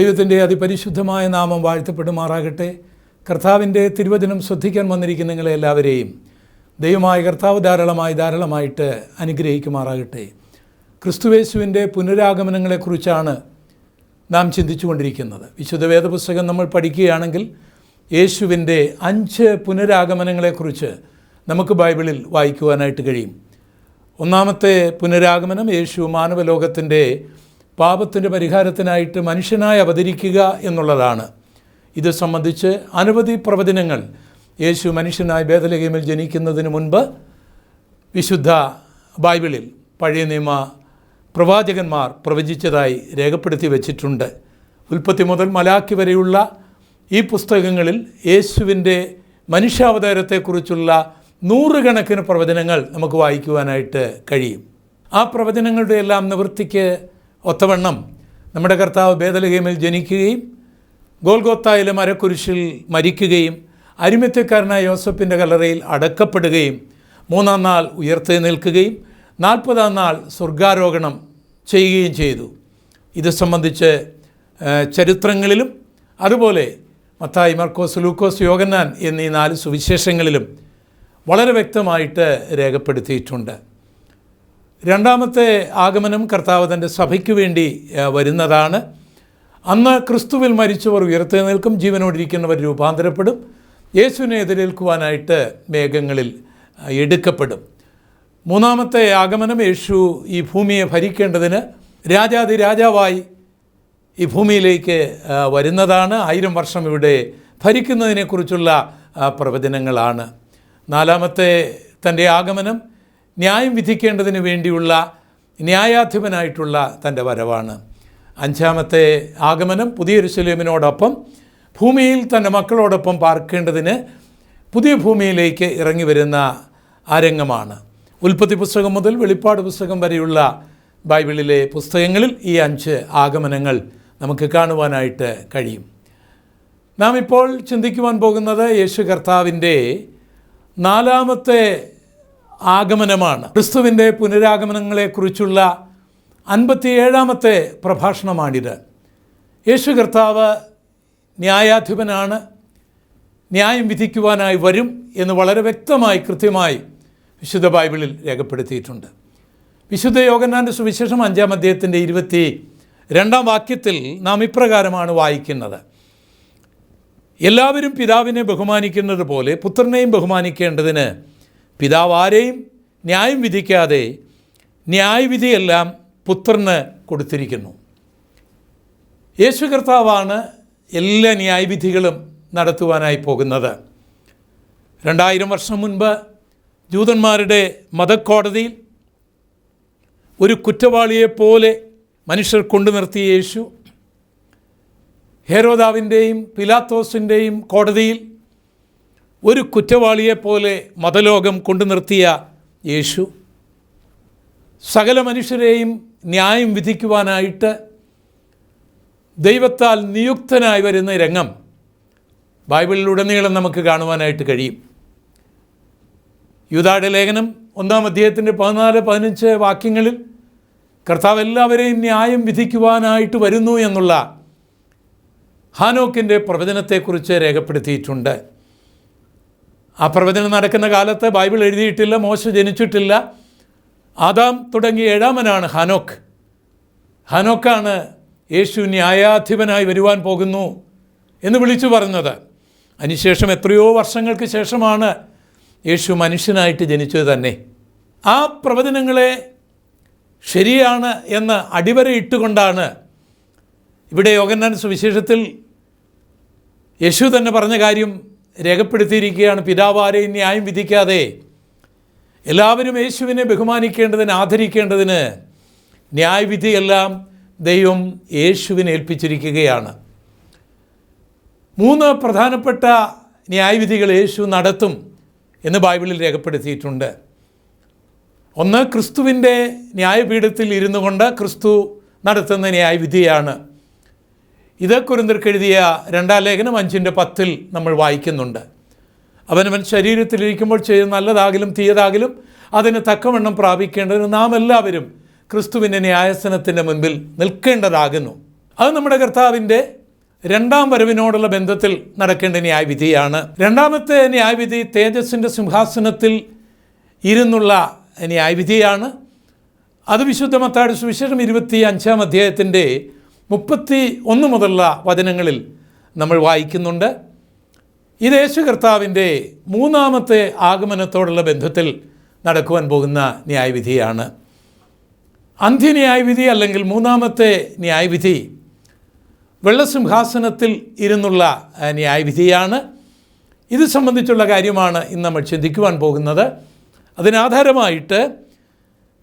ദൈവത്തിന്റെ അതിപരിശുദ്ധമായ നാമം വാഴ്ത്തപ്പെടുമാറാകട്ടെ. കർത്താവിന്റെ തിരുവചനം ശ്രദ്ധിക്കാൻ വന്നിരിക്കുന്ന നിങ്ങളെ എല്ലാവരെയും ദൈവമായ കർത്താവ് ധാരാളമായി ധാരാളമായിട്ട് അനുഗ്രഹിക്കുമാറാകട്ടെ. ക്രിസ്തുവേശുവിന്റെ പുനരാഗമനങ്ങളെക്കുറിച്ചാണ് നാം ചിന്തിച്ചുകൊണ്ടിരിക്കുന്നത്. വിശുദ്ധ വേദപുസ്തകം നമ്മൾ പഠിക്കുകയാണെങ്കിൽ യേശുവിന്റെ അഞ്ച് പുനരാഗമനങ്ങളെക്കുറിച്ച് നമുക്ക് ബൈബിളിൽ വായിക്കുവാനായിട്ട് കഴിയും. ഒന്നാമത്തെ പുനരാഗമനം യേശു മാനവലോകത്തിന്റെ പാപത്തിന്റെ പരിഹാരത്തിനായിട്ട് മനുഷ്യനായി അവതരിക്കുക എന്നുള്ളതാണ്. ഇത് സംബന്ധിച്ച് അനവധി പ്രവചനങ്ങൾ യേശു മനുഷ്യനായി ബേദലഹീമിൽ ജനിക്കുന്നതിന് മുൻപ് വിശുദ്ധ ബൈബിളിൽ പഴയ നിയമ പ്രവാചകന്മാർ പ്രവചിച്ചതായി രേഖപ്പെടുത്തി വച്ചിട്ടുണ്ട്. ഉൽപ്പത്തി മുതൽ മലാക്കി വരെയുള്ള ഈ പുസ്തകങ്ങളിൽ യേശുവിന്റെ മനുഷ്യാവതാരത്തെക്കുറിച്ചുള്ള നൂറുകണക്കിന് പ്രവചനങ്ങൾ നമുക്ക് വായിക്കുവാനായിട്ട് കഴിയും. ആ പ്രവചനങ്ങളുടെ എല്ലാം നിവൃത്തിക്ക് ഒത്തവണ്ണം നമ്മുടെ കർത്താവ് ഭേദലഹീമിൽ ജനിക്കുകയും ഗോൽഗോത്തായിലെ മരക്കുരിശിൽ മരിക്കുകയും അരിമത്യക്കാരനായ യോസഫിന്റെ കല്ലറയിൽ അടക്കപ്പെടുകയും മൂന്നാം നാൾ ഉയർത്തി നിൽക്കുകയും നാൽപ്പതാം നാൾ സ്വർഗാരോഹണം ചെയ്യുകയും ചെയ്തു. ഇത് സംബന്ധിച്ച് ചരിത്രങ്ങളിലും അതുപോലെ മത്തായി മർക്കോസ് ലൂക്കോസ് യോഗന്നാൻ എന്നീ നാല് സുവിശേഷങ്ങളിലും വളരെ വ്യക്തമായിട്ട് രേഖപ്പെടുത്തിയിട്ടുണ്ട്. രണ്ടാമത്തെ ആഗമനം കർത്താവ് തന്റെ സഭയ്ക്ക് വേണ്ടി വരുന്നതാണ്. അന്ന് ക്രിസ്തുവിൽ മരിച്ചവർ ഉയർത്തെഴുന്നേൽക്കും ജീവനോടിരിക്കുന്നവർ രൂപാന്തരപ്പെടും. യേശുവിനെ എതിരേൽക്കുവാനായിട്ട് മേഘങ്ങളിൽ എടുക്കപ്പെടും. മൂന്നാമത്തെ ആഗമനം യേശു ഈ ഭൂമിയെ ഭരിക്കേണ്ടതിന് രാജാതി രാജാവായി ഈ ഭൂമിയിലേക്ക് വരുന്നതാണ്. ആയിരം വർഷം ഇവിടെ ഭരിക്കുന്നതിനെക്കുറിച്ചുള്ള പ്രവചനങ്ങളാണ്. നാലാമത്തെ തന്റെ ആഗമനം ന്യായം വിധിക്കേണ്ടതിന് വേണ്ടിയുള്ള ന്യായാധിപനായിട്ടുള്ള തന്റെ വരവാണ്. അഞ്ചാമത്തെ ആഗമനം പുതിയ ഋഷുലേമിനോടൊപ്പം ഭൂമിയിൽ തന്റെ മക്കളോടൊപ്പം പാർക്കേണ്ടതിന് പുതിയ ഭൂമിയിലേക്ക് ഇറങ്ങി വരുന്ന ആ രംഗമാണ്. ഉൽപ്പത്തി പുസ്തകം മുതൽ വെളിപ്പാട് പുസ്തകം വരെയുള്ള ബൈബിളിലെ പുസ്തകങ്ങളിൽ ഈ അഞ്ച് ആഗമനങ്ങൾ നമുക്ക് കാണുവാനായിട്ട് കഴിയും. നാം ഇപ്പോൾ ചിന്തിക്കുവാൻ പോകുന്നത് യേശു കർത്താവിന്റെ നാലാമത്തെ ആഗമനമാണ്. ക്രിസ്തുവിന്റെ പുനരാഗമനങ്ങളെക്കുറിച്ചുള്ള അൻപത്തിയേഴാമത്തെ പ്രഭാഷണമാണിത്. യേശു കർത്താവ് ന്യായാധിപനാണ്. ന്യായം വിധിക്കുവാനായി വരും എന്ന് വളരെ വ്യക്തമായി കൃത്യമായി വിശുദ്ധ ബൈബിളിൽ രേഖപ്പെടുത്തിയിട്ടുണ്ട്. വിശുദ്ധ യോഗന്നാന്റെ സുവിശേഷം അഞ്ചാം അദ്ദേഹത്തിന്റെ ഇരുപത്തി രണ്ടാം വാക്യത്തിൽ നാം ഇപ്രകാരമാണ് വായിക്കുന്നത്. എല്ലാവരും പിതാവിനെ ബഹുമാനിക്കുന്നത് പോലെ പുത്രനെയും ബഹുമാനിക്കേണ്ടതിന് പിതാവ് ആരെയും ന്യായം വിധിക്കാതെ ന്യായവിധിയെല്ലാം പുത്രന് കൊടുത്തിരിക്കുന്നു. യേശു കർത്താവാണ് എല്ലാ ന്യായവിധികളും നടത്തുവാനായി പോകുന്നത്. രണ്ടായിരം വർഷം മുൻപ് ജൂതന്മാരുടെ മതക്കോടതിയിൽ ഒരു കുറ്റവാളിയെപ്പോലെ മനുഷ്യർ കൊണ്ടു നിർത്തിയ യേശു ഹേരോദാവിന്റെയും പിലാത്തോസിന്റെയും കോടതിയിൽ ഒരു കുറ്റവാളിയെപ്പോലെ മതലോകം കൊണ്ടു നിർത്തിയ യേശു സകല മനുഷ്യരെയും ന്യായം വിധിക്കുവാനായിട്ട് ദൈവത്താൽ നിയുക്തനായി വരുന്ന രംഗം ബൈബിളിലുടനീളം നമുക്ക് കാണുവാനായിട്ട് കഴിയും. യൂതായുടെ ലേഖനം ഒന്നാം അധ്യായത്തിന്റെ പതിനാല് പതിനഞ്ച് വാക്യങ്ങളിൽ കർത്താവ് എല്ലാവരെയും ന്യായം വിധിക്കുവാനായിട്ട് വരുന്നു എന്നുള്ള ഹാനോക്കിന്റെ പ്രവചനത്തെക്കുറിച്ച് രേഖപ്പെടുത്തിയിട്ടുണ്ട്. ആ പ്രവചനം നടക്കുന്ന കാലത്ത് ബൈബിൾ എഴുതിയിട്ടില്ല മോശ ജനിച്ചിട്ടില്ല. ആദാം തുടങ്ങിയ ഏഴാമനാണ് ഹനോക്ക്. ഹനോക്കാണ് യേശു ന്യായാധിപനായി വരുവാൻ പോകുന്നു എന്ന് വിളിച്ചു പറഞ്ഞത്. അതിനുശേഷം എത്രയോ വർഷങ്ങൾക്ക് ശേഷമാണ് യേശു മനുഷ്യനായിട്ട് ജനിച്ചത് തന്നെ. ആ പ്രവചനങ്ങളെ ശരിയാണ് എന്ന് അടിവരയിട്ടുകൊണ്ടാണ് ഇവിടെ യോഗന്നാൻ സുവിശേഷത്തിൽ യേശു തന്നെ പറഞ്ഞ കാര്യം രേഖപ്പെടുത്തിയിരിക്കുകയാണ്. പിതാവ് ആരെയും ന്യായം വിധിക്കാതെ എല്ലാവരും യേശുവിനെ ബഹുമാനിക്കേണ്ടതിന് ആദരിക്കേണ്ടതിന് ന്യായവിധിയെല്ലാം ദൈവം യേശുവിനെ ഏൽപ്പിച്ചിരിക്കുകയാണ്. മൂന്ന് പ്രധാനപ്പെട്ട ന്യായവിധികൾ യേശു നടത്തും എന്ന് ബൈബിളിൽ രേഖപ്പെടുത്തിയിട്ടുണ്ട്. ഒന്ന് ക്രിസ്തുവിന്റെ ന്യായപീഠത്തിൽ ഇരുന്നു കൊണ്ട് ക്രിസ്തു നടത്തുന്ന ന്യായവിധിയാണ്. ഇത് കുരുന്തർക്കെഴുതിയ രണ്ടാം ലേഖനം അഞ്ചിന്റെ പത്തിൽ നമ്മൾ വായിക്കുന്നുണ്ട്. അവനവൻ ശരീരത്തിലിരിക്കുമ്പോൾ ചെയ്യുന്ന നല്ലതാകിലും തീയതാകിലും അതിന് തക്കവണ്ണം പ്രാപിക്കേണ്ടതിന് നാം എല്ലാവരും ക്രിസ്തുവിന്റെ ന്യായസനത്തിന്റെ മുൻപിൽ നിൽക്കേണ്ടതാകുന്നു. അത് നമ്മുടെ കർത്താവിന്റെ രണ്ടാം വരവിനോടുള്ള ബന്ധത്തിൽ നടക്കേണ്ട ന്യായവിധിയാണ്. രണ്ടാമത്തെ ന്യായവിധി തേജസ്സിന്റെ സിംഹാസനത്തിൽ ഇരുന്നുള്ള ന്യായവിധിയാണ്. അത് വിശുദ്ധ മത്താട് സുവിശേഷം ഇരുപത്തി അഞ്ചാം അധ്യായത്തിന്റെ മുപ്പത്തി ഒന്ന് മുതലുള്ള വചനങ്ങളിൽ നമ്മൾ വായിക്കുന്നുണ്ട്. ഇത് യേശു കർത്താവിന്റെ മൂന്നാമത്തെ ആഗമനത്തോടുള്ള ബന്ധത്തിൽ നടക്കുവാൻ പോകുന്ന ന്യായവിധിയാണ്. അന്ത്യന്യായവിധി അല്ലെങ്കിൽ മൂന്നാമത്തെ ന്യായവിധി വെള്ളസിംഹാസനത്തിൽ ഇരുന്നുള്ള ന്യായവിധിയാണ്. ഇത് സംബന്ധിച്ചുള്ള കാര്യമാണ് ഇന്ന് നമ്മൾ ചിന്തിക്കുവാൻ പോകുന്നത്. അതിനാധാരമായിട്ട്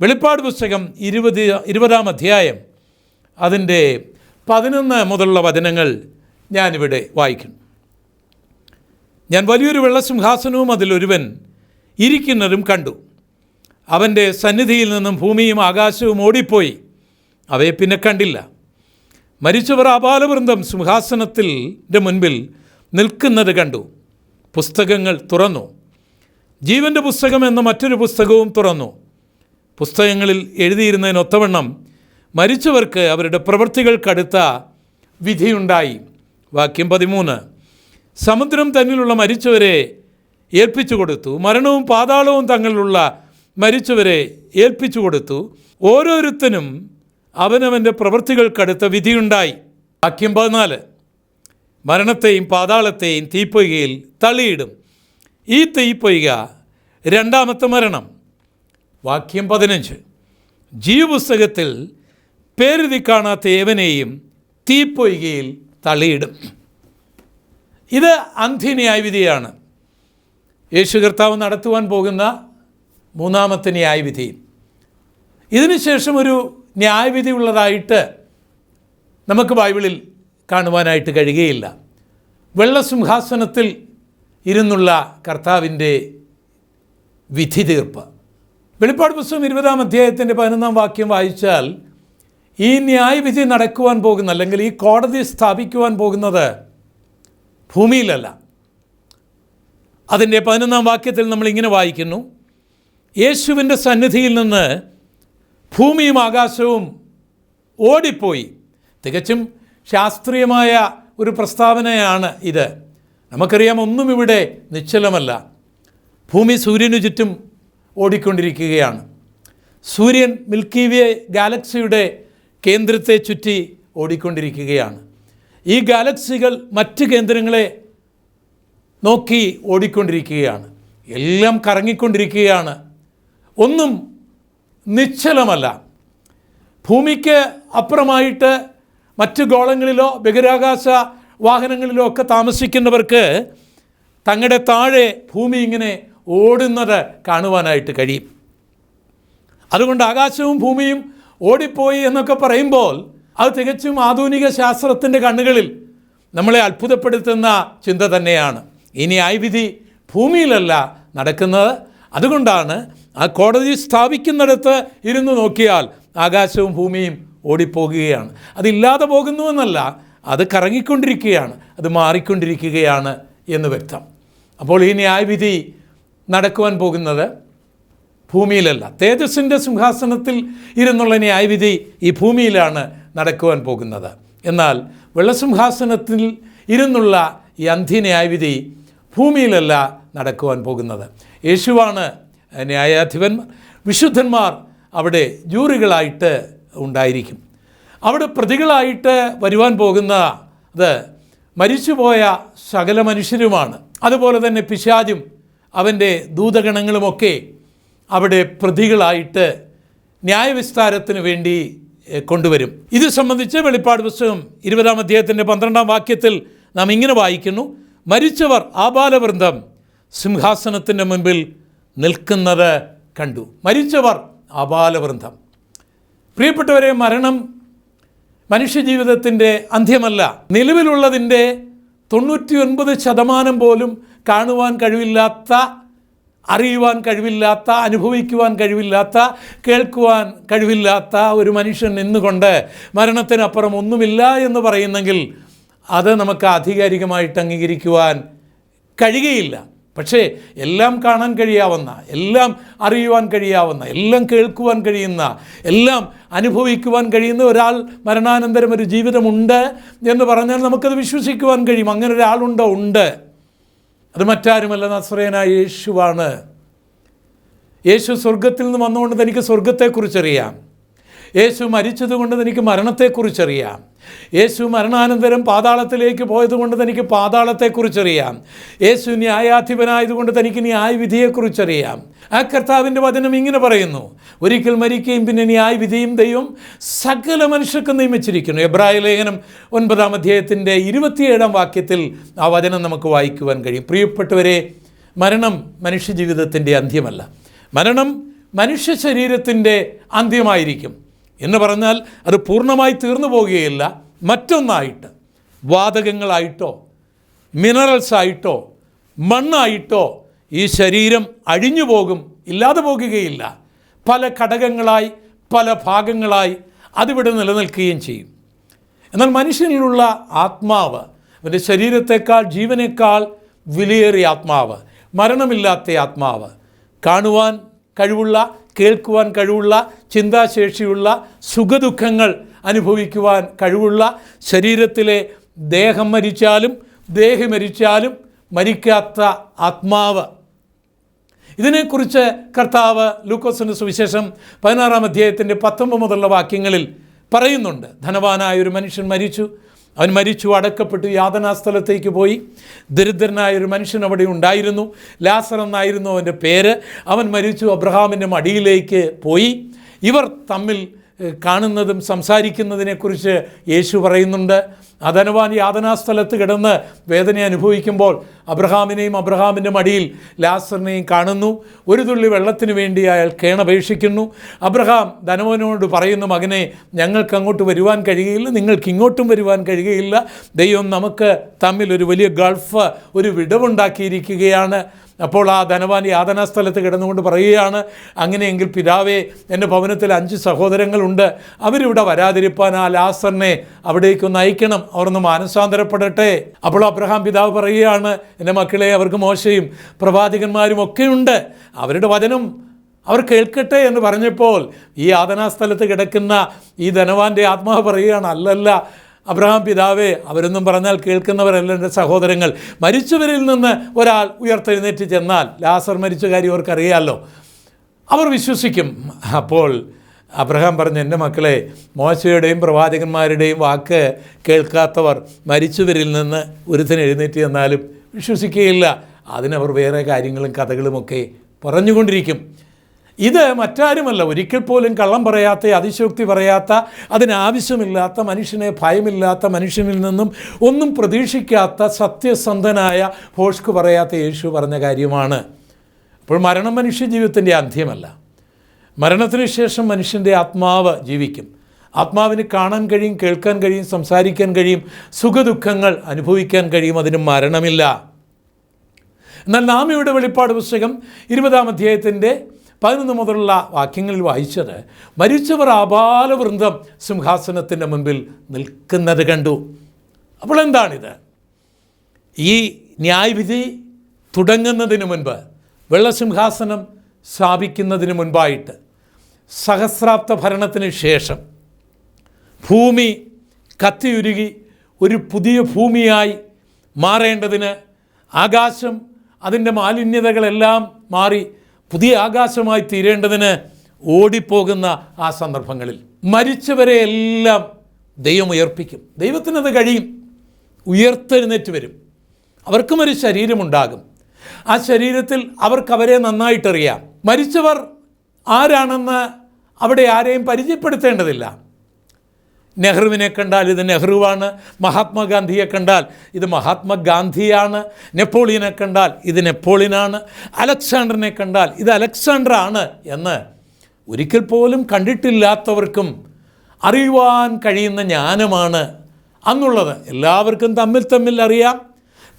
വെളിപ്പാട് പുസ്തകം ഇരുപത് ഇരുപതാം അധ്യായം അതിന്റെ പതിനൊന്ന് മുതലുള്ള വചനങ്ങൾ ഞാനിവിടെ വായിക്കുന്നു. ഞാൻ വലിയൊരു വെള്ളസിംഹാസനവും അതിലൊരുവൻ ഇരിക്കുന്നതും കണ്ടു. അവന്റെ സന്നിധിയിൽ നിന്നും ഭൂമിയും ആകാശവും ഓടിപ്പോയി. അവയെ പിന്നെ കണ്ടില്ല. മരിച്ചവർ ആപാലവൃന്ദം സിംഹാസനത്തിന്റെ മുൻപിൽ നിൽക്കുന്നത് കണ്ടു. പുസ്തകങ്ങൾ തുറന്നു. ജീവന്റെ പുസ്തകം എന്ന മറ്റൊരു പുസ്തകവും തുറന്നു. പുസ്തകങ്ങളിൽ എഴുതിയിരുന്നതിനൊത്തവണ്ണം മരിച്ചവർക്ക് അവരുടെ പ്രവൃത്തികൾക്കടുത്ത വിധിയുണ്ടായി. വാക്യം പതിമൂന്ന്. സമുദ്രം തന്നിലുള്ള മരിച്ചവരെ ഏൽപ്പിച്ചു കൊടുത്തു. മരണവും പാതാളവും തങ്ങളിലുള്ള മരിച്ചവരെ ഏൽപ്പിച്ചു കൊടുത്തു. ഓരോരുത്തനും അവനവന്റെ പ്രവൃത്തികൾക്കടുത്ത വിധിയുണ്ടായി. വാക്യം പതിനാല്. മരണത്തെയും പാതാളത്തെയും തീപ്പൊയ്കയിൽ തള്ളിയിടും. ഈ തീപ്പൊയ്ക രണ്ടാമത്തെ മരണം. വാക്യം പതിനഞ്ച്. ജീവപുസ്തകത്തിൽ പേരെഴുതി കാണാത്ത ഏവനെയും തീപ്പൊയ്കയിൽ തള്ളിയിടും. ഇത് അന്ത്യന്യായവിധിയാണ് യേശു കർത്താവ് നടത്തുവാൻ പോകുന്ന മൂന്നാമത്തെ ന്യായവിധി ഇതിനുശേഷം ഒരു ന്യായവിധി ഉള്ളതായിട്ട് നമുക്ക് ബൈബിളിൽ കാണുവാനായിട്ട് കഴിയുകയില്ല. വെള്ളസിംഹാസനത്തിൽ ഇരുന്നുള്ള കർത്താവിന്റെ വിധി തീർപ്പ് വെളിപ്പാട് പുസ്തകം ഇരുപതാം അധ്യായത്തിന്റെ പതിനൊന്നാം വാക്യം വായിച്ചാൽ ഈ ന്യായവിധി നടക്കുവാൻ പോകുന്ന അല്ലെങ്കിൽ ഈ കോടതി സ്ഥാപിക്കുവാൻ പോകുന്നത് ഭൂമിയിലല്ല. അതിന്റെ പതിനൊന്നാം വാക്യത്തിൽ നമ്മൾ ഇങ്ങനെ വായിക്കുന്നു. യേശുവിന്റെ സന്നിധിയിൽ നിന്ന് ഭൂമിയും ആകാശവും ഓടിപ്പോയി. തികച്ചും ശാസ്ത്രീയമായ ഒരു പ്രസ്താവനയാണ് ഇത്. നമുക്കറിയാം ഒന്നും ഇവിടെ നിശ്ചലമല്ല. ഭൂമി സൂര്യനു ചുറ്റും ഓടിക്കൊണ്ടിരിക്കുകയാണ്. സൂര്യൻ മിൽക്കി വേ ഗാലക്സിയുടെ കേന്ദ്രത്തെ ചുറ്റി ഓടിക്കൊണ്ടിരിക്കുകയാണ്. ഈ ഗാലക്സികൾ മറ്റ് കേന്ദ്രങ്ങളെ നോക്കി ഓടിക്കൊണ്ടിരിക്കുകയാണ്. എല്ലാം കറങ്ങിക്കൊണ്ടിരിക്കുകയാണ്. ഒന്നും നിശ്ചലമല്ല. ഭൂമിക്ക് അപ്പുറമായിട്ട് മറ്റ് ഗോളങ്ങളിലോ ബഹിരാകാശ വാഹനങ്ങളിലോ ഒക്കെ താമസിക്കുന്നവർക്ക് തങ്ങളുടെ താഴെ ഭൂമി ഇങ്ങനെ ഓടുന്നത് കാണുവാനായിട്ട് കഴിയും. അതുകൊണ്ട് ആകാശവും ഭൂമിയും ഓടിപ്പോയി എന്നൊക്കെ പറയുമ്പോൾ അത് തികച്ചും ആധുനിക ശാസ്ത്രത്തിന്റെ കണ്ണുകളിൽ നമ്മളെ അത്ഭുതപ്പെടുത്തുന്ന ചിന്ത തന്നെയാണ്. ഇനി ന്യായവിധി ഭൂമിയിലല്ല നടക്കുന്നത്. അതുകൊണ്ടാണ് ആ കോടതി സ്ഥാപിക്കുന്നിടത്ത് ഇരുന്ന് നോക്കിയാൽ ആകാശവും ഭൂമിയും ഓടിപ്പോകുകയാണ്. അതില്ലാതെ പോകുന്നുവെന്നല്ല അത് കറങ്ങിക്കൊണ്ടിരിക്കുകയാണ് അത് മാറിക്കൊണ്ടിരിക്കുകയാണ് എന്ന് വ്യക്തം. അപ്പോൾ ഈ ന്യായവിധി നടക്കുവാൻ പോകുന്നത് ഭൂമിയിലല്ല. തേജസ്സിന്റെ സിംഹാസനത്തിൽ ഇരുന്നുള്ള ന്യായവിധി ഈ ഭൂമിയിലാണ് നടക്കുവാൻ പോകുന്നത്. എന്നാൽ വെള്ളസിംഹാസനത്തിൽ ഇരുന്നുള്ള ഈ അന്ത്യന്യായവിധി ഭൂമിയിലല്ല നടക്കുവാൻ പോകുന്നത്. യേശുവാണ് ന്യായാധിപന്മാർ വിശുദ്ധന്മാർ അവിടെ ജൂറികളായിട്ട് ഉണ്ടായിരിക്കും. അവിടെ പ്രതികളായിട്ട് വരുവാൻ പോകുന്ന അത് മരിച്ചുപോയ സകല മനുഷ്യരുമാണ്. അതുപോലെ തന്നെ പിശാചും അവന്റെ ദൂതഗണങ്ങളുമൊക്കെ അവിടെ പ്രതികളായിട്ട് ന്യായവിസ്താരത്തിന് വേണ്ടി കൊണ്ടുവരും. ഇത് സംബന്ധിച്ച് വെളിപ്പാട് പുസ്തകം ഇരുപതാം അധ്യായത്തിന്റെ പന്ത്രണ്ടാം വാക്യത്തിൽ നാം ഇങ്ങനെ വായിക്കുന്നു. മരിച്ചവർ ആബാലവൃന്ദം സിംഹാസനത്തിന്റെ മുൻപിൽ നിൽക്കുന്നത് കണ്ടു. മരിച്ചവർ ആബാലവൃന്ദം. പ്രിയപ്പെട്ടവരെ മരണം മനുഷ്യജീവിതത്തിന്റെ അന്ത്യമല്ല. നിലവിലുള്ളതിന്റെ തൊണ്ണൂറ്റി ഒൻപത് ശതമാനം പോലും കാണുവാൻ കഴിവില്ലാത്ത അറിയുവാൻ കഴിവില്ലാത്ത അനുഭവിക്കുവാൻ കഴിവില്ലാത്ത കേൾക്കുവാൻ കഴിവില്ലാത്ത ഒരു മനുഷ്യൻ നിന്നുകൊണ്ട് മരണത്തിനപ്പുറം ഒന്നുമില്ല എന്ന് പറയുന്നെങ്കിൽ അത് നമുക്ക് ആധികാരികമായിട്ട് അംഗീകരിക്കുവാൻ കഴിയുകയില്ല. പക്ഷേ എല്ലാം കാണാൻ കഴിയാവുന്ന എല്ലാം അറിയുവാൻ കഴിയാവുന്ന എല്ലാം കേൾക്കുവാൻ കഴിയുന്ന എല്ലാം അനുഭവിക്കുവാൻ കഴിയുന്ന ഒരാൾ മരണാനന്തരം ഒരു ജീവിതമുണ്ട് എന്ന് പറഞ്ഞാൽ നമുക്കത് വിശ്വസിക്കുവാൻ കഴിയും. അങ്ങനെ ഒരാളുണ്ടോ? ഉണ്ട്. അത് മറ്റാരുമല്ല നസ്രയനായ യേശുവാണ്. യേശു സ്വർഗത്തിൽ നിന്ന് വന്നുകൊണ്ട് തനിക്ക് സ്വർഗത്തെക്കുറിച്ചറിയാം യേശു മരിച്ചതുകൊണ്ട് തനിക്ക് മരണത്തെക്കുറിച്ചറിയാം. യേശു മരണാനന്തരം പാതാളത്തിലേക്ക് പോയതുകൊണ്ട് തനിക്ക് പാതാളത്തെക്കുറിച്ചറിയാം. യേശു ന്യായാധിപനായതുകൊണ്ട് തനിക്ക് ന്യായവിധിയെക്കുറിച്ചറിയാം. ആ കർത്താവിന്റെ വചനം ഇങ്ങനെ പറയുന്നു. ഒരിക്കൽ മരിക്കുകയും പിന്നെ ന്യായവിധിയും ദൈവം സകല മനുഷ്യർക്കും നിയമിച്ചിരിക്കുന്നു. എബ്രായ ലേഖനം ഒൻപതാം അധ്യായത്തിന്റെ ഇരുപത്തിയേഴാം വാക്യത്തിൽ ആ വചനം നമുക്ക് വായിക്കുവാൻ കഴിയും. പ്രിയപ്പെട്ടവരെ മരണം മനുഷ്യജീവിതത്തിന്റെ അന്ത്യമല്ല. മരണം മനുഷ്യ ശരീരത്തിന്റെ അന്ത്യമായിരിക്കും. എന്ന് പറഞ്ഞാൽ അത് പൂർണമായി തീർന്നു പോകുകയില്ല. മറ്റൊന്നായിട്ട് വാതകങ്ങളായിട്ടോ മിനറൽസ് ആയിട്ടോ മണ്ണായിട്ടോ ഈ ശരീരം അഴിഞ്ഞു പോകും ഇല്ലാതെ പോകുകയില്ല. പല ഘടകങ്ങളായി പല ഭാഗങ്ങളായി അതിവിടെ നിലനിൽക്കുകയും ചെയ്യും. എന്നാൽ മനുഷ്യനിലുള്ള ആത്മാവ് അവന്റെ ശരീരത്തെക്കാൾ ജീവനേക്കാൾ വിലയേറിയ ആത്മാവ് മരണമില്ലാത്ത ആത്മാവ് കാണുവാൻ കഴിവുള്ള കേൾക്കുവാൻ കഴിവുള്ള ചിന്താശേഷിയുള്ള സുഖദുഃഖങ്ങൾ അനുഭവിക്കുവാൻ കഴിവുള്ള ശരീരത്തിലെ ദേഹം മരിച്ചാലും ദേഹി മരിച്ചാലും മരിക്കാത്ത ആത്മാവ്. ഇതിനെക്കുറിച്ച് കർത്താവ് ലൂക്കോസിന്റെ സുവിശേഷം പതിനാറാം അധ്യായത്തിന്റെ പത്തൊമ്പത് മുതലുള്ള വാക്യങ്ങളിൽ പറയുന്നുണ്ട്. ധനവാനായ ഒരു മനുഷ്യൻ മരിച്ചു. അവൻ മരിച്ചു അടക്കപ്പെട്ടു യാതനാസ്ഥലത്തേക്ക് പോയി. ദരിദ്രനായ ഒരു മനുഷ്യൻ അവിടെ ഉണ്ടായിരുന്നു. ലാസർ എന്നായിരുന്നു അവന്റെ പേര്. അവൻ മരിച്ചു അബ്രഹാമിന്റെ മടിയിലേക്ക് പോയി. ഇവർ തമ്മിൽ കാണുന്നതും സംസാരിക്കുന്നതിനെക്കുറിച്ച് യേശു പറയുന്നുണ്ട്. അധനവാൻ യാതനാസ്ഥലത്ത് കിടന്ന് വേദന അനുഭവിക്കുമ്പോൾ അബ്രഹാമിനെയും അബ്രഹാമിന്റെ മടിയിൽ ലാസറിനെയും കാണുന്നു. ഒരു തുള്ളി വെള്ളത്തിന് വേണ്ടി അയാൾ കേണപേക്ഷിക്കുന്നു. അബ്രഹാം ധനവനോട് പറയുന്നു മകനെ ഞങ്ങൾക്ക് അങ്ങോട്ട് വരുവാൻ കഴിയുകയില്ല നിങ്ങൾക്ക് ഇങ്ങോട്ടും വരുവാൻ കഴിയുകയില്ല. ദൈവം നമുക്ക് തമ്മിൽ ഒരു വലിയ ഗൾഫ് ഒരു വിടവുണ്ടാക്കിയിരിക്കുകയാണ്. അപ്പോൾ ആ ധനവാൻ യാതനാ സ്ഥലത്ത് കിടന്നുകൊണ്ട് പറയുകയാണ് അങ്ങനെയെങ്കിൽ പിതാവേ എന്റെ ഭവനത്തിൽ അഞ്ച് സഹോദരങ്ങളുണ്ട്. അവരിവിടെ വരാതിരിപ്പാൻ ആ ലാസറിനെ അവിടേക്ക് നയിക്കണം അവർന്ന് മാനസാന്തരപ്പെടട്ടെ. അപ്പോൾ അബ്രഹാം പിതാവ് പറയുകയാണ് എന്റെ മക്കളെ അവർക്ക് മോശയും പ്രവാചകന്മാരും ഒക്കെയുണ്ട്. അവരുടെ വചനം അവർ കേൾക്കട്ടെ എന്ന് പറഞ്ഞപ്പോൾ ഈ യാതനാ സ്ഥലത്ത് കിടക്കുന്ന ഈ ധനവാന്റെ ആത്മാവ് പറയുകയാണ് അല്ലല്ല അബ്രഹാം പിതാവേ അവരൊന്നും പറഞ്ഞാൽ കേൾക്കുന്നവരല്ല എന്റെ സഹോദരങ്ങൾ. മരിച്ചവരിൽ നിന്ന് ഒരാൾ ഉയർത്തെഴുന്നേറ്റ് ചെന്നാൽ ലാസർ മരിച്ച കാര്യം അവർക്കറിയാമല്ലോ അവർ വിശ്വസിക്കും. അപ്പോൾ അബ്രഹാം പറഞ്ഞു എന്റെ മക്കളെ മോശയുടെയും പ്രവാചകന്മാരുടെയും വാക്ക് കേൾക്കാത്തവർ മരിച്ചവരിൽ നിന്ന് ഒരുത്തിന് എഴുന്നേറ്റ് ചെന്നാലും വിശ്വസിക്കുകയില്ല. അതിനവർ വേറെ കാര്യങ്ങളും കഥകളുമൊക്കെ പറഞ്ഞുകൊണ്ടിരിക്കും. ഇത് മറ്റാരുമല്ല. ഒരിക്കൽ പോലും കള്ളം പറയാത്ത അതിശോക്തി പറയാത്ത അതിനാവശ്യമില്ലാത്ത മനുഷ്യനെ ഭയമില്ലാത്ത മനുഷ്യനിൽ നിന്നും ഒന്നും പ്രതീക്ഷിക്കാത്ത സത്യസന്ധനായ ഭോഷ്ക്ക് പറയാത്ത യേശു പറഞ്ഞ കാര്യമാണ്. അപ്പോൾ മരണം മനുഷ്യ ജീവിതത്തിന്റെ അന്ത്യമല്ല. മരണത്തിന് ശേഷം മനുഷ്യന്റെ ആത്മാവ് ജീവിക്കും. ആത്മാവിന് കാണാൻ കഴിയും കേൾക്കാൻ കഴിയും സംസാരിക്കാൻ കഴിയും സുഖദുഃഖങ്ങൾ അനുഭവിക്കാൻ കഴിയും അതിന് മരണമില്ല. എന്നാൽ നാം ഇവിടെ വെളിപ്പാട് പുസ്തകം ഇരുപതാം അധ്യായത്തിന്റെ പതിനൊന്ന് മുതലുള്ള വാക്യങ്ങളിൽ വായിച്ചത് മരിച്ചവർ ആപാലവൃന്ദം സിംഹാസനത്തിന്റെ മുമ്പിൽ നിൽക്കുന്നത് കണ്ടു. അപ്പോൾ എന്താണിത്? ഈ ന്യായവിധി തുടങ്ങുന്നതിന് മുൻപ് വെള്ളസിംഹാസനം സ്ഥാപിക്കുന്നതിന് മുൻപായിട്ട് സഹസ്രാബ്ദ ഭരണത്തിന് ശേഷം ഭൂമി കത്തിയുരുകി ഒരു പുതിയ ഭൂമിയായി മാറേണ്ടതിന് ആകാശം അതിന്റെ മാലിന്യതകളെല്ലാം മാറി പുതിയ ആകാശമായി തീരേണ്ടതിന് ഓടിപ്പോകുന്ന ആ സന്ദർഭങ്ങളിൽ മരിച്ചവരെ എല്ലാം ദൈവം ഉയർപ്പിക്കും. ദൈവത്തിനത് കഴിയും. ഉയർത്തെഴുന്നേറ്റ് വരും. അവർക്കും ഒരു ശരീരമുണ്ടാകും. ആ ശരീരത്തിൽ അവർക്ക് അവരെ നന്നായിട്ടറിയാം. മരിച്ചവർ ആരാണെന്ന് അവിടെ ആരെയും പരിചയപ്പെടുത്തേണ്ടതില്ല. നെഹ്റുവിനെ കണ്ടാൽ ഇത് നെഹ്റുവാണ്. മഹാത്മാഗാന്ധിയെ കണ്ടാൽ ഇത് മഹാത്മാഗാന്ധിയാണ്. നെപ്പോളിയനെ കണ്ടാൽ ഇത് നെപ്പോളിയനാണ്. അലക്സാണ്ടറിനെ കണ്ടാൽ ഇത് അലക്സാണ്ടറാണ് എന്ന് ഒരിക്കൽ പോലും കണ്ടിട്ടില്ലാത്തവർക്കും അറിയുവാൻ കഴിയുന്ന ജ്ഞാനമാണ് അന്നുള്ളത്. എല്ലാവർക്കും തമ്മിൽ തമ്മിൽ അറിയാം.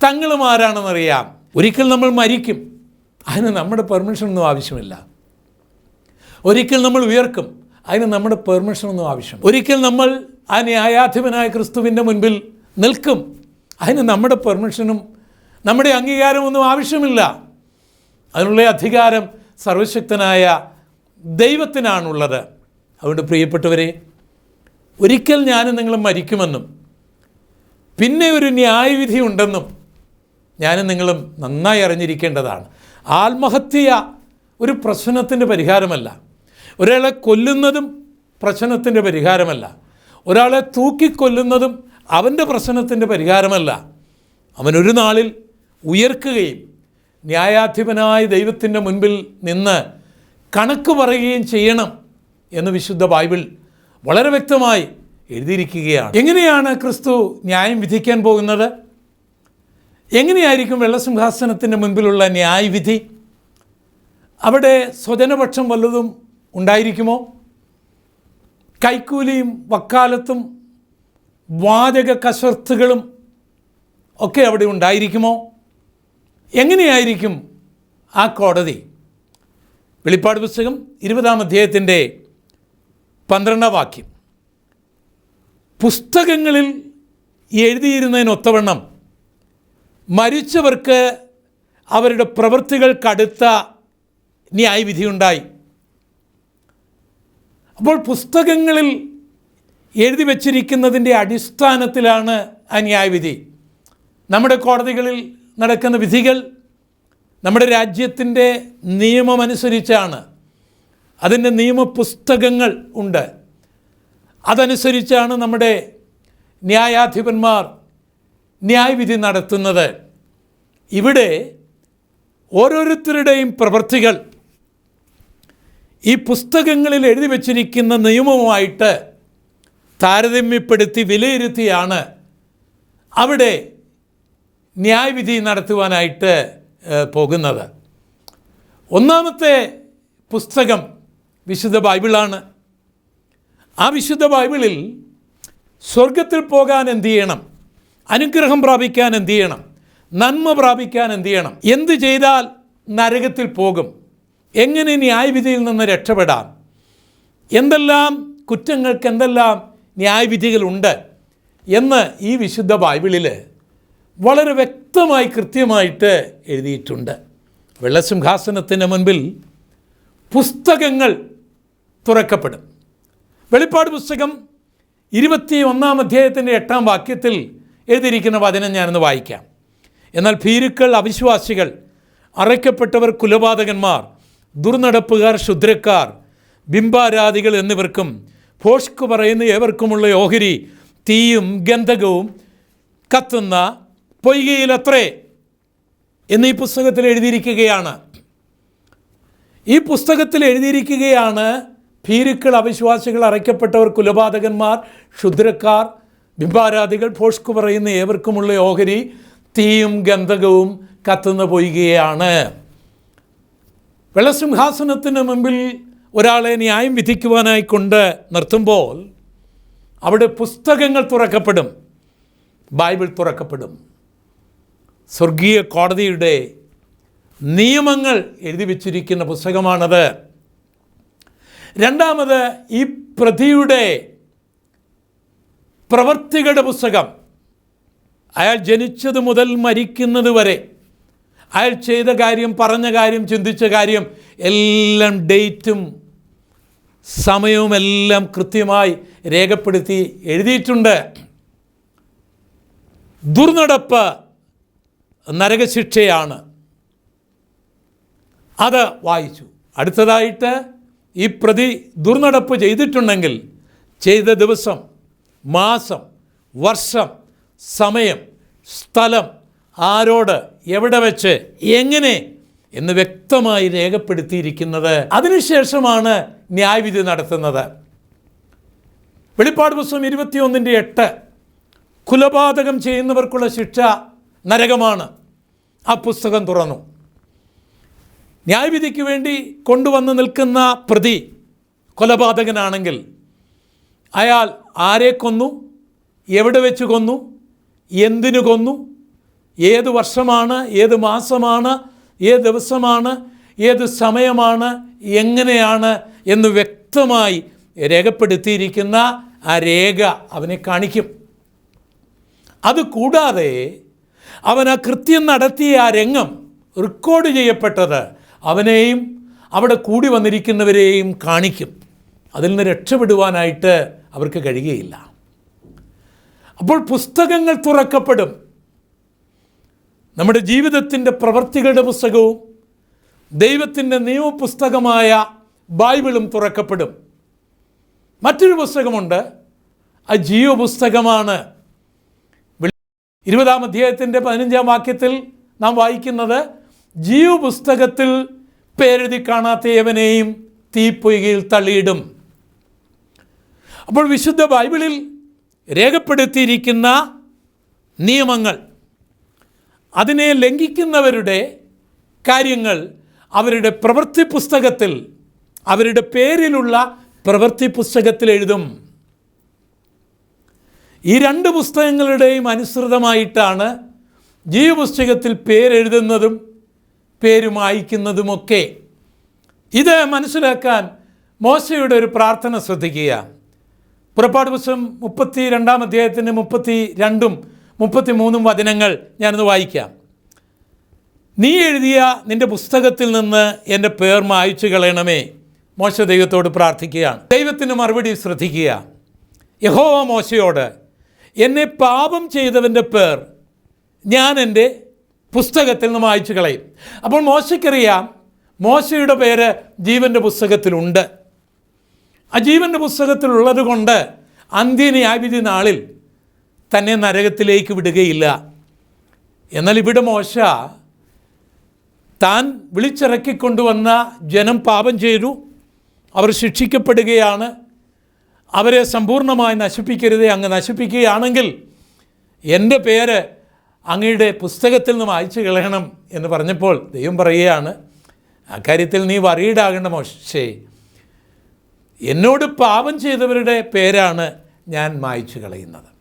തങ്ങളും ആരാണെന്നറിയാം ഒരിക്കൽ നമ്മൾ മരിക്കും. അതിന് നമ്മുടെ പെർമിഷനൊന്നും ആവശ്യമില്ല. ഒരിക്കൽ നമ്മൾ ഉയർക്കും. അതിന് നമ്മുടെ പെർമിഷനൊന്നും ആവശ്യം ഒരിക്കൽ നമ്മൾ ആ ന്യായാധിപനായ ക്രിസ്തുവിന്റെ മുൻപിൽ നിൽക്കും. അതിന് നമ്മുടെ പെർമിഷനും നമ്മുടെ അംഗീകാരമൊന്നും ആവശ്യമില്ല. അതിനുള്ള അധികാരം സർവശക്തനായ ദൈവത്തിനാണുള്ളത്. അതുകൊണ്ട് പ്രിയപ്പെട്ടവരെ ഒരിക്കൽ ഞാനും നിങ്ങളും മരിക്കുമെന്നും പിന്നെ ഒരു ന്യായവിധി ഉണ്ടെന്നും ഞാനും നിങ്ങളും നന്നായി അറിഞ്ഞിരിക്കേണ്ടതാണ്. ആത്മഹത്യ ഒരു പ്രശ്നത്തിന്റെ പരിഹാരമല്ല. ഒരാളെ കൊല്ലുന്നതും പ്രശ്നത്തിന്റെ പരിഹാരമല്ല. ഒരാളെ തൂക്കിക്കൊല്ലുന്നതും അവന്റെ പ്രശ്നത്തിന്റെ പരിഹാരമല്ല. അവനൊരു നാളിൽ ഉയർക്കുകയും ന്യായാധിപനായ ദൈവത്തിന്റെ മുൻപിൽ നിന്ന് കണക്ക് പറയുകയും ചെയ്യണം എന്ന് വിശുദ്ധ ബൈബിൾ വളരെ വ്യക്തമായി എഴുതിയിരിക്കുകയാണ്. എങ്ങനെയാണ് ക്രിസ്തു ന്യായം വിധിക്കാൻ പോകുന്നത്? എങ്ങനെയായിരിക്കും വെള്ളസിംഹാസനത്തിന്റെ മുൻപിലുള്ള ന്യായവിധി? അവിടെ സ്വജനപക്ഷം വല്ലതും ഉണ്ടായിരിക്കുമോ? കൈക്കൂലിയും വക്കാലത്തും വാചക കസർത്തുകളും ഒക്കെ അവിടെ ഉണ്ടായിരിക്കുമോ? എങ്ങനെയായിരിക്കും ആ കോടതി? വെളിപ്പാട് പുസ്തകം ഇരുപതാം അധ്യായത്തിന്റെ പന്ത്രണ്ടാം വാക്യം. പുസ്തകങ്ങളിൽ എഴുതിയിരുന്നതിനൊത്തവണ്ണം മരിച്ചവർക്ക് അവരുടെ പ്രവൃത്തികൾക്കടുത്ത ന്യായവിധിയുണ്ടായി. അപ്പോൾ പുസ്തകങ്ങളിൽ എഴുതി വച്ചിരിക്കുന്നതിന്റെ അടിസ്ഥാനത്തിലാണ് ആ ന്യായവിധി. നമ്മുടെ കോടതികളിൽ നടക്കുന്ന വിധികൾ നമ്മുടെ രാജ്യത്തിന്റെ നിയമമനുസരിച്ചാണ്. അതിന്റെ നിയമപുസ്തകങ്ങൾ ഉണ്ട്. അതനുസരിച്ചാണ് നമ്മുടെ ന്യായാധിപന്മാർ ന്യായവിധി നടത്തുന്നത്. ഇവിടെ ഓരോരുത്തരുടെയും പ്രവൃത്തികൾ ഈ പുസ്തകങ്ങളിൽ എഴുതി വച്ചിരിക്കുന്ന നിയമവുമായിട്ട് താരതമ്യപ്പെടുത്തി വിലയിരുത്തിയാണ് അവിടെ ന്യായവിധി നടത്തുവാനായിട്ട് പോകുന്നത്. ഒന്നാമത്തെ പുസ്തകം വിശുദ്ധ ബൈബിളാണ്. ആ വിശുദ്ധ ബൈബിളിൽ സ്വർഗത്തിൽ പോകാൻ എന്ത് ചെയ്യണം? അനുഗ്രഹം പ്രാപിക്കാൻ എന്ത് ചെയ്യണം? നന്മ പ്രാപിക്കാൻ എന്ത് ചെയ്യണം? എന്ത് ചെയ്താൽ നരകത്തിൽ പോകും? എങ്ങനെ ന്യായവിധിയിൽ നിന്ന് രക്ഷപ്പെടാം? എന്തെല്ലാം കുറ്റങ്ങൾക്ക് എന്തെല്ലാം ന്യായവിധികളുണ്ട് എന്ന് ഈ വിശുദ്ധ ബൈബിളിൽ വളരെ വ്യക്തമായി കൃത്യമായിട്ട് എഴുതിയിട്ടുണ്ട്. വെള്ളസിംഹാസനത്തിന് മുൻപിൽ പുസ്തകങ്ങൾ തുറക്കപ്പെടും. വെളിപ്പാട് പുസ്തകം ഇരുപത്തി ഒന്നാം അധ്യായത്തിന്റെ എട്ടാം വാക്യത്തിൽ എഴുതിയിരിക്കുന്ന വചനം ഞാനൊന്ന് വായിക്കാം. എന്നാൽ ഭീരുക്കൾ അവിശ്വാസികൾ അറയ്ക്കപ്പെട്ടവർ കുലപാതകന്മാർ ദുർനടപ്പുകാർ ക്ഷുദ്രക്കാർ ബിംബാരാധികൾ എന്നിവർക്കും ഭോഷ്ക് പറയുന്ന ഏവർക്കുമുള്ള ഓഹരി തീയും ഗന്ധകവും കത്തുന്ന പൊയ്കയിലത്രേ എന്ന് ഈ പുസ്തകത്തിൽ എഴുതിയിരിക്കുകയാണ്. ഈ പുസ്തകത്തിൽ എഴുതിയിരിക്കുകയാണ് ഭീരുക്കൾ അവിശ്വാസികൾ അറയ്ക്കപ്പെട്ടവർ കുലപാതകന്മാർ ക്ഷുദ്രക്കാർ ബിംബാരാധികൾ ഭോഷ്കു പറയുന്ന ഏവർക്കുമുള്ള ഓഹരി തീയും ഗന്ധകവും കത്തുന്ന പൊയ്കയാണ്. വെള്ളസിംഹാസനത്തിന് മുമ്പിൽ ഒരാളെ ന്യായം വിധിക്കുവാനായി കൊണ്ട് നിർത്തുമ്പോൾ അവിടെ പുസ്തകങ്ങൾ തുറക്കപ്പെടും ബൈബിൾ തുറക്കപ്പെടും. സ്വർഗീയ കോടതിയുടെ നിയമങ്ങൾ എഴുതി വച്ചിരിക്കുന്ന പുസ്തകമാണത്. രണ്ടാമത് ഈ പ്രതിയുടെ പ്രവർത്തികളുടെ പുസ്തകം. അയാൾ ജനിച്ചത് മുതൽ മരിക്കുന്നത് വരെ അയാൾ ചെയ്ത കാര്യം പറഞ്ഞ കാര്യം ചിന്തിച്ച കാര്യം എല്ലാം ഡേറ്റും സമയവും എല്ലാം കൃത്യമായി രേഖപ്പെടുത്തി എഴുതിയിട്ടുണ്ട്. ദുർനടപ്പ് നരകശിക്ഷയാണ്. അത് വായിച്ചു. അടുത്തതായിട്ട് ഈ പ്രതി ദുർനടപ്പ് ചെയ്തിട്ടുണ്ടെങ്കിൽ ചെയ്ത ദിവസം മാസം വർഷം സമയം സ്ഥലം ആരോട് എവിടെ വെച്ച് എങ്ങനെ എന്ന് വ്യക്തമായി രേഖപ്പെടുത്തിയിരിക്കുന്നത്. അതിനുശേഷമാണ് ന്യായവിധി നടത്തുന്നത്. വെളിപ്പാട് പുസ്തകം ഇരുപത്തിയൊന്നിന്റെ എട്ട്. കുലപാതകം ചെയ്യുന്നവർക്കുള്ള ശിക്ഷ നരകമാണ്. ആ പുസ്തകം തുറന്നു. ന്യായവിധിക്ക് വേണ്ടി കൊണ്ടുവന്ന് നിൽക്കുന്ന പ്രതി കൊലപാതകനാണെങ്കിൽ അയാൾ ആരെ കൊന്നു? എവിടെ വെച്ച് കൊന്നു? എന്തിനു കൊന്നു? ഏത് വർഷമാണ് ഏത് മാസമാണ് ഏത് ദിവസമാണ് ഏത് സമയമാണ് എങ്ങനെയാണ് എന്ന് വ്യക്തമായി രേഖപ്പെടുത്തിയിരിക്കുന്ന ആ രേഖ അവനെ കാണിക്കും. അത് കൂടാതെ അവൻ ആ കൃത്യം നടത്തിയ ആ രംഗം റെക്കോർഡ് ചെയ്യപ്പെട്ടത് അവനെയും അവിടെ കൂടി വന്നിരിക്കുന്നവരെയും കാണിക്കും. അതിൽ നിന്ന് രക്ഷപ്പെടുവാനായിട്ട് അവർക്ക് കഴിയുകയില്ല. അപ്പോൾ പുസ്തകങ്ങൾ തുറക്കപ്പെടും. നമ്മുടെ ജീവിതത്തിന്റെ പ്രവൃത്തികളുടെ പുസ്തകവും ദൈവത്തിന്റെ നിയമപുസ്തകമായ ബൈബിളും തുറക്കപ്പെടും. മറ്റൊരു പുസ്തകമുണ്ട്. ആ ജീവ പുസ്തകമാണ്. ഇരുപതാം അധ്യായത്തിന്റെ പതിനഞ്ചാം വാക്യത്തിൽ നാം വായിക്കുന്നത് ജീവ പുസ്തകത്തിൽ പേരെഴുതി കാണാത്ത ഏവനെയും തീപ്പൊയ്കയിൽ തള്ളിയിടും. അപ്പോൾ വിശുദ്ധ ബൈബിളിൽ രേഖപ്പെടുത്തിയിരിക്കുന്ന നിയമങ്ങൾ അതിനെ ലംഘിക്കുന്നവരുടെ കാര്യങ്ങൾ അവരുടെ പ്രവൃത്തി പുസ്തകത്തിൽ അവരുടെ പേരിലുള്ള പ്രവൃത്തി പുസ്തകത്തിൽ എഴുതും. ഈ രണ്ട് പുസ്തകങ്ങളുടെയും അനുസൃതമായിട്ടാണ് ജീവപുസ്തകത്തിൽ പേരെഴുതുന്നതും പേര് മായ്ക്കുന്നതുമൊക്കെ ഇത് മനസ്സിലാക്കാൻ മോശയുടെ ഒരു പ്രാർത്ഥന ശ്രദ്ധിക്കുക. പുറപ്പാട് പുസ്തകം മുപ്പത്തി രണ്ടാം അധ്യായത്തിന്റെ മുപ്പത്തി രണ്ടും മുപ്പത്തി മൂന്നും വചനങ്ങൾ ഞാനൊന്ന് വായിക്കാം. നീ എഴുതിയ നിന്റെ പുസ്തകത്തിൽ നിന്ന് എന്റെ പേർ മായച്ചു കളയണമേ. മോശ ദൈവത്തോട് പ്രാർത്ഥിക്കുകയാണ്. ദൈവത്തിന് മറുപടി ശ്രദ്ധിക്കുക. യഹോവ മോശയോട് എന്നെ പാപം ചെയ്തവന്റെ പേർ ഞാൻ എന്റെ പുസ്തകത്തിൽ നിന്ന് വായിച്ചു കളയും. അപ്പോൾ മോശയ്ക്കറിയാം മോശയുടെ പേര് ജീവന്റെ പുസ്തകത്തിലുണ്ട്. ആ ജീവന്റെ പുസ്തകത്തിലുള്ളത് കൊണ്ട് അന്ത്യന്യായവിധി നാളിൽ തന്നെ നരകത്തിലേക്ക് വിടുകയില്ല. എന്നാൽ ഇവിടെ മോശ താൻ വിളിച്ചിറക്കിക്കൊണ്ടുവന്ന ജനം പാപം ചെയ്തു. അവർ ശിക്ഷിക്കപ്പെടുകയാണ്. അവരെ സമ്പൂർണമായി നശിപ്പിക്കരുത് അങ്ങ് നശിപ്പിക്കുകയാണെങ്കിൽ എന്റെ പേര് അങ്ങയുടെ പുസ്തകത്തിൽ നിന്ന് വായിച്ചു കളയണം എന്ന് പറഞ്ഞപ്പോൾ ദൈവം പറയുകയാണ് അക്കാര്യത്തിൽ നീ വറീഡാകേണ്ട മോശേ. എന്നോട് പാപം ചെയ്തവരുടെ പേരാണ് ഞാൻ മായ്ച്ചു കളയുന്നത്.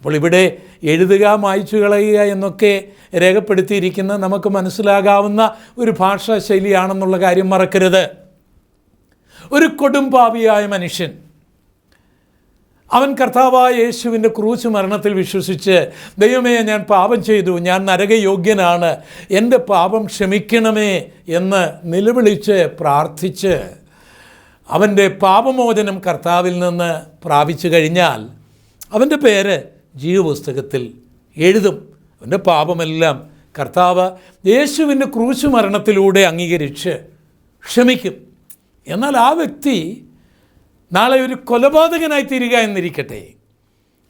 അപ്പോൾ ഇവിടെ എഴുതുക മായ്ച്ചു കളയുക എന്നൊക്കെ രേഖപ്പെടുത്തിയിരിക്കുന്ന നമുക്ക് മനസ്സിലാകാവുന്ന ഒരു ഭാഷാ ശൈലിയാണെന്നുള്ള കാര്യം മറക്കരുത്. ഒരു കൊടുംപാവിയായ മനുഷ്യൻ അവൻ കർത്താവായ യേശുവിന്റെ ക്രൂശ് മരണത്തിൽ വിശ്വസിച്ച് ദൈവമേ ഞാൻ പാപം ചെയ്തു ഞാൻ നരകയോഗ്യനാണ് എന്റെ പാപം ക്ഷമിക്കണമേ എന്ന് നിലവിളിച്ച് പ്രാർത്ഥിച്ച് അവന്റെ പാപമോചനം കർത്താവിൽ നിന്ന് പ്രാപിച്ചു കഴിഞ്ഞാൽ അവന്റെ പേര് ജീവപുസ്തകത്തിൽ എഴുതും. അവന്റെ പാപമെല്ലാം കർത്താവ് യേശുവിന്റെ ക്രൂശ് മരണത്തിലൂടെ അംഗീകരിച്ച് ക്ഷമിക്കും. എന്നാൽ ആ വ്യക്തി നാളെ ഒരു കൊലപാതകനായി തീരുക എന്നിരിക്കട്ടെ.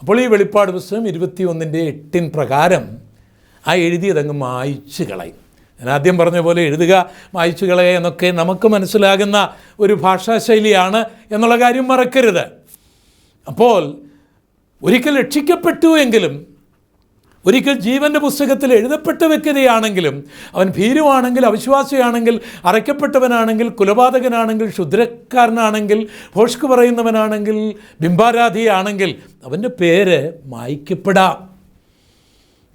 അപ്പോൾ ഈ വെളിപ്പാട് പുസ്തകം ഇരുപത്തി ഒന്നിന്റെ എട്ടിൻ പ്രകാരം ആ എഴുതിയതങ്ങ് മായ്ച്ചു കളയും. ഞാൻ ആദ്യം പറഞ്ഞ പോലെ എഴുതുക മായ്ച്ചു കളയുക എന്നൊക്കെ നമുക്ക് മനസ്സിലാകുന്ന ഒരു ഭാഷാശൈലിയാണ് എന്നുള്ള കാര്യം മറക്കരുത്. അപ്പോൾ ഒരിക്കൽ രക്ഷിക്കപ്പെട്ടു എങ്കിലും ഒരിക്കൽ ജീവന്റെ പുസ്തകത്തിൽ എഴുതപ്പെട്ട വ്യക്തിയാണെങ്കിലും അവൻ ഭീരുവാണെങ്കിൽ അവിശ്വാസിയാണെങ്കിൽ അറയ്ക്കപ്പെട്ടവനാണെങ്കിൽ കുലപാതകനാണെങ്കിൽ ക്ഷുദ്രക്കാരനാണെങ്കിൽ ഭോഷ്ക്ക് പറയുന്നവനാണെങ്കിൽ ബിംബാരാധിയാണെങ്കിൽ അവന്റെ പേര് മായ്ക്കപ്പെടാം.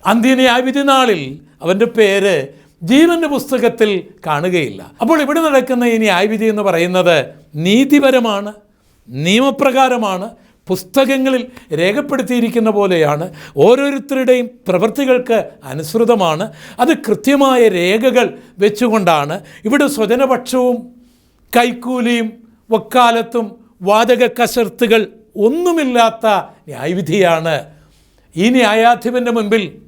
അന്ത്യന്യായവിധി നാളിൽ അവന്റെ പേര് ജീവന്റെ പുസ്തകത്തിൽ കാണുകയില്ല. അപ്പോൾ ഇവിടെ നടക്കുന്ന ഈ ന്യായവിധി എന്ന് പറയുന്നത് നീതിപരമാണ് നിയമപ്രകാരമാണ് പുസ്തകങ്ങളിൽ രേഖപ്പെടുത്തിയിരിക്കുന്ന പോലെയാണ്. ഓരോരുത്തരുടെയും പ്രവൃത്തികൾക്ക് അനുസൃതമാണ്. അത് കൃത്യമായ രേഖകൾ വെച്ചുകൊണ്ടാണ്. ഇവിടെ സ്വജനപക്ഷവും കൈക്കൂലിയും വക്കാലത്തും വാചക കസർത്തുകൾ ഒന്നുമില്ലാത്ത ന്യായവിധിയാണ്. ഈ ന്യായാധിപന്റെ മുൻപിൽ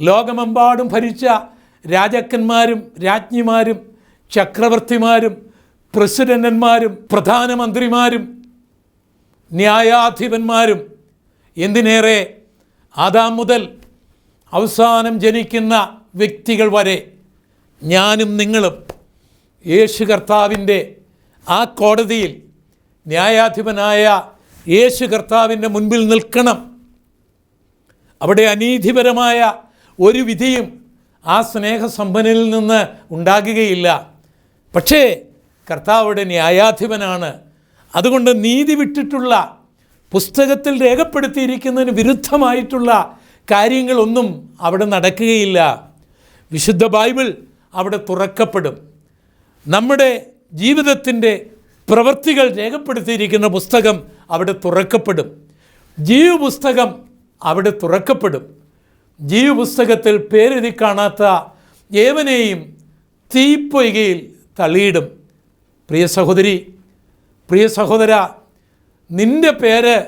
ലോകമെമ്പാടും ഭരിച്ച രാജാക്കന്മാരും രാജ്ഞിമാരും ചക്രവർത്തിമാരും പ്രസിഡന്റന്മാരും പ്രധാനമന്ത്രിമാരും ന്യായാധിപന്മാരും എന്തിനേറെ ആദാം മുതൽ അവസാനം ജനിക്കുന്ന വ്യക്തികൾ വരെ ഞാനും നിങ്ങളും യേശു കർത്താവിന്റെ ആ കോടതിയിൽ ന്യായാധിപനായ യേശു കർത്താവിന്റെ മുൻപിൽ നിൽക്കണം. അവിടെ അനീതിപരമായ ഒരു വിധിയും ആ സ്നേഹസമ്പന്നനിൽ നിന്ന് ഉണ്ടാകുകയില്ല. പക്ഷേ കർത്താവിടെ ന്യായാധിപനാണ്. അതുകൊണ്ട് നീതി വിട്ടിട്ടുള്ള പുസ്തകത്തിൽ രേഖപ്പെടുത്തിയിരിക്കുന്നതിന് വിരുദ്ധമായിട്ടുള്ള കാര്യങ്ങളൊന്നും അവിടെ നടക്കുകയില്ല. വിശുദ്ധ ബൈബിൾ അവിടെ തുറക്കപ്പെടും. നമ്മുടെ ജീവിതത്തിന്റെ പ്രവൃത്തികൾ രേഖപ്പെടുത്തിയിരിക്കുന്ന പുസ്തകം അവിടെ തുറക്കപ്പെടും. ജീവപുസ്തകം അവിടെ തുറക്കപ്പെടും. ജീവപുസ്തകത്തിൽ പേരെഴുതി കാണാത്ത ഏവനെയും തീപ്പൊയ്കയിൽ തള്ളിയിടും. പ്രിയ സഹോദരി പ്രിയ സഹോദര നിന്റെ പേര്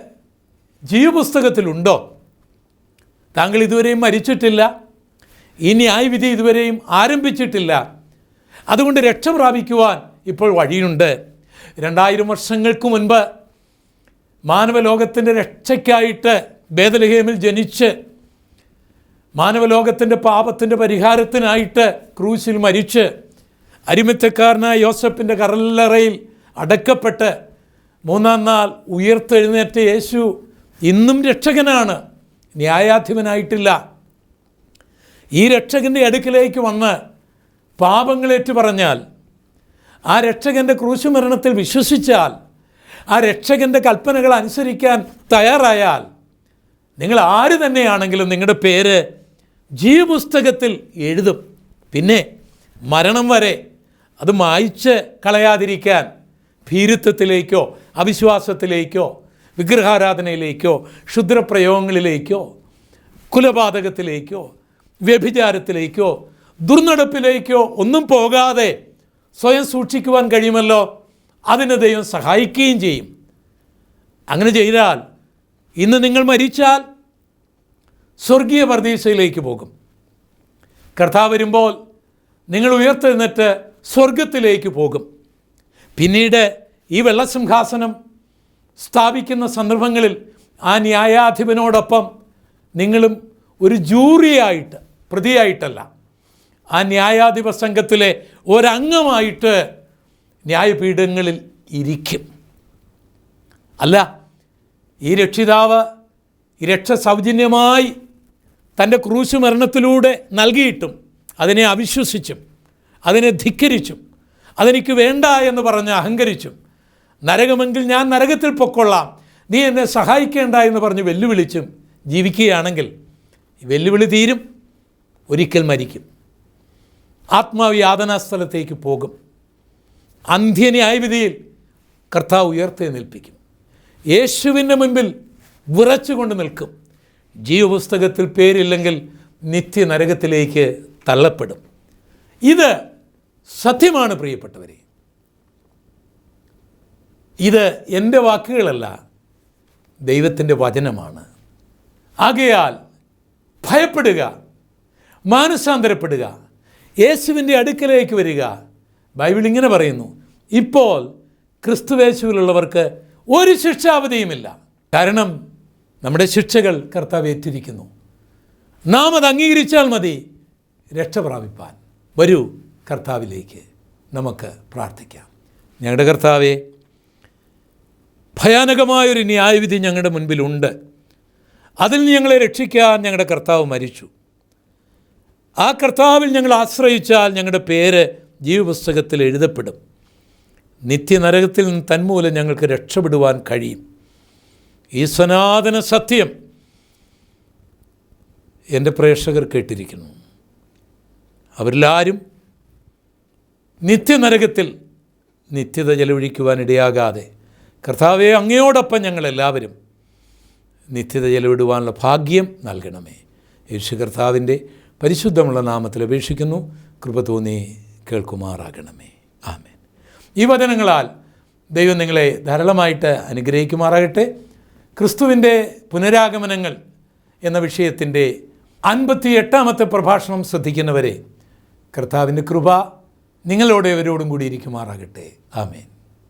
ജീവപുസ്തകത്തിലുണ്ടോ? താങ്കൾ ഇതുവരെയും മരിച്ചിട്ടില്ല. ഇനി ആ വിധി ഇതുവരെയും ആരംഭിച്ചിട്ടില്ല. അതുകൊണ്ട് രക്ഷ പ്രാപിക്കുവാൻ ഇപ്പോൾ വഴിയുണ്ട്. രണ്ടായിരം വർഷങ്ങൾക്ക് മുൻപ് മാനവലോകത്തിന്റെ രക്ഷയ്ക്കായിട്ട് ബേദലഹേമിൽ ജനിച്ച് മാനവലോകത്തിന്റെ പാപത്തിന്റെ പരിഹാരത്തിനായിട്ട് ക്രൂശിൽ മരിച്ച് അരിമിത്തക്കാരനായ യോസഫിന്റെ കറല്ലറയിൽ അടക്കപ്പെട്ട് മൂന്നാം നാൾ ഉയർത്തെഴുന്നേറ്റ യേശു ഇന്നും രക്ഷകനാണ്. ന്യായാധിപനായിട്ടില്ല. ഈ രക്ഷകന്റെ അടുക്കിലേക്ക് വന്ന് പാപങ്ങളേറ്റു പറഞ്ഞാൽ ആ രക്ഷകന്റെ ക്രൂശുമരണത്തിൽ വിശ്വസിച്ചാൽ ആ രക്ഷകന്റെ കൽപ്പനകൾ അനുസരിക്കാൻ തയ്യാറായാൽ നിങ്ങൾ ആര് തന്നെയാണെങ്കിലും നിങ്ങളുടെ പേര് ജീവപുസ്തകത്തിൽ എഴുതും. പിന്നെ മരണം വരെ അത് മായ്ച്ച് കളയാതിരിക്കാൻ ഭീരുത്വത്തിലേക്കോ അവിശ്വാസത്തിലേക്കോ വിഗ്രഹാരാധനയിലേക്കോ ക്ഷുദ്രപ്രയോഗങ്ങളിലേക്കോ കുലപാതകത്തിലേക്കോ വ്യഭിചാരത്തിലേക്കോ ദുർനടപ്പിലേക്കോ ഒന്നും പോകാതെ സ്വയം സൂക്ഷിക്കുവാൻ കഴിയുമല്ലോ? അതിന് ദൈവം സഹായിക്കുകയും ചെയ്യും. അങ്ങനെ ചെയ്താൽ ഇന്ന് നിങ്ങൾ മരിച്ചാൽ സ്വർഗീയ പ്രതീക്ഷയിലേക്ക് പോകും. കർത്താവ് വരുമ്പോൾ നിങ്ങൾ ഉയർത്തെഴുന്നേറ്റ് സ്വർഗത്തിലേക്ക് പോകും. പിന്നീട് ഈ വെള്ളസിംഹാസനം സ്ഥാപിക്കുന്ന സന്ദർഭങ്ങളിൽ ആ ന്യായാധിപനോടൊപ്പം നിങ്ങളും ഒരു ജൂറിയായിട്ട് പ്രതിയായിട്ടല്ല. ആ ന്യായാധിപ സംഘത്തിലെ ഒരംഗമായിട്ട് ന്യായപീഠങ്ങളിൽ ഇരിക്കും. അല്ല ഈ രക്ഷിതാവ് രക്ഷ സൗജന്യമായി തന്റെ ക്രൂശ് മരണത്തിലൂടെ നൽകിയിട്ടും അതിനെ അവിശ്വസിച്ചും അതിനെ ധിക്കരിച്ചും അതെനിക്ക് വേണ്ട എന്ന് പറഞ്ഞ് അഹങ്കരിച്ചു. നരകമെങ്കിൽ ഞാൻ നരകത്തിൽ പൊക്കൊള്ളാം. നീ എന്നെ സഹായിക്കേണ്ട എന്ന് പറഞ്ഞ് വെല്ലുവിളിച്ചും ജീവിക്കുകയാണെങ്കിൽ വെല്ലുവിളി തീരും. ഒരിക്കൽ മരിക്കും. ആത്മാവ് യാതനാ സ്ഥലത്തേക്ക് പോകും. അന്ത്യന്യായ വിധിയിൽ കർത്താവ് ഉയർത്തി നിൽപ്പിക്കും. യേശുവിന്റെ മുൻപിൽ വിറച്ചുകൊണ്ട് നിൽക്കും. ജീവപുസ്തകത്തിൽ പേരില്ലെങ്കിൽ നിത്യ നരകത്തിലേക്ക് തള്ളപ്പെടും. ഇത് സത്യമാണ് പ്രിയപ്പെട്ടവരെ. ഇത് എന്റെ വാക്കുകളല്ല ദൈവത്തിന്റെ വചനമാണ്. ആകയാൽ ഭയപ്പെടുക മാനസാന്തരപ്പെടുക യേശുവിന്റെ അടുക്കലേക്ക് വരിക. ബൈബിൾ ഇങ്ങനെ പറയുന്നു ഇപ്പോൾ ക്രിസ്തുവേശുവിലുള്ളവർക്ക് ഒരു ശിക്ഷാവധിയുമില്ല. കാരണം നമ്മുടെ ശിക്ഷകൾ കർത്താവ് ഏറ്റിരിക്കുന്നു. നാം അത് അംഗീകരിച്ചാൽ മതി രക്ഷ പ്രാപിപ്പാൻ വരൂ കർത്താവിലേക്ക് നമുക്ക് പ്രാർത്ഥിക്കാം. ഞങ്ങളുടെ കർത്താവെ ഭയാനകമായൊരു ന്യായവിധി ഞങ്ങളുടെ മുൻപിലുണ്ട്. അതിൽ നിന്ന് ഞങ്ങളെ രക്ഷിക്കാൻ ഞങ്ങളുടെ കർത്താവ് മരിച്ചു. ആ കർത്താവിൽ ഞങ്ങൾ ആശ്രയിച്ചാൽ ഞങ്ങളുടെ പേര് ജീവപുസ്തകത്തിൽ എഴുതപ്പെടും. നിത്യനരകത്തിൽ നിന്ന് തന്മൂലം ഞങ്ങൾക്ക് രക്ഷപ്പെടുവാൻ കഴിയും. ഈ സനാതന സത്യം എന്റെ പ്രേക്ഷകർ കേട്ടിരിക്കുന്നു. അവരിലാരും നിത്യനരകത്തിൽ നിത്യത ചെലവഴിക്കുവാനിടയാകാതെ കർത്താവെ അങ്ങയോടൊപ്പം ഞങ്ങളെല്ലാവരും നിത്യത ചെലവിടുവാനുള്ള ഭാഗ്യം നൽകണമേ. യേശു കർത്താവിന്റെ പരിശുദ്ധമുള്ള നാമത്തിൽ അപേക്ഷിക്കുന്നു. കൃപ തോന്നി കേൾക്കുമാറാകണമേ. ആമേൻ. ഈ വചനങ്ങളാൽ ദൈവം നിങ്ങളെ ധാരാളമായിട്ട് അനുഗ്രഹിക്കുമാറാകട്ടെ. ക്രിസ്തുവിന്റെ പുനരാഗമനങ്ങൾ എന്ന വിഷയത്തിന്റെ അൻപത്തി എട്ടാമത്തെ പ്രഭാഷണം ശ്രദ്ധിക്കുന്നവരെ കർത്താവിന്റെ കൃപ നിങ്ങളോട് ഇവരോടും കൂടി ഇരിക്കുമാറാകട്ടെ. ആമേൻ.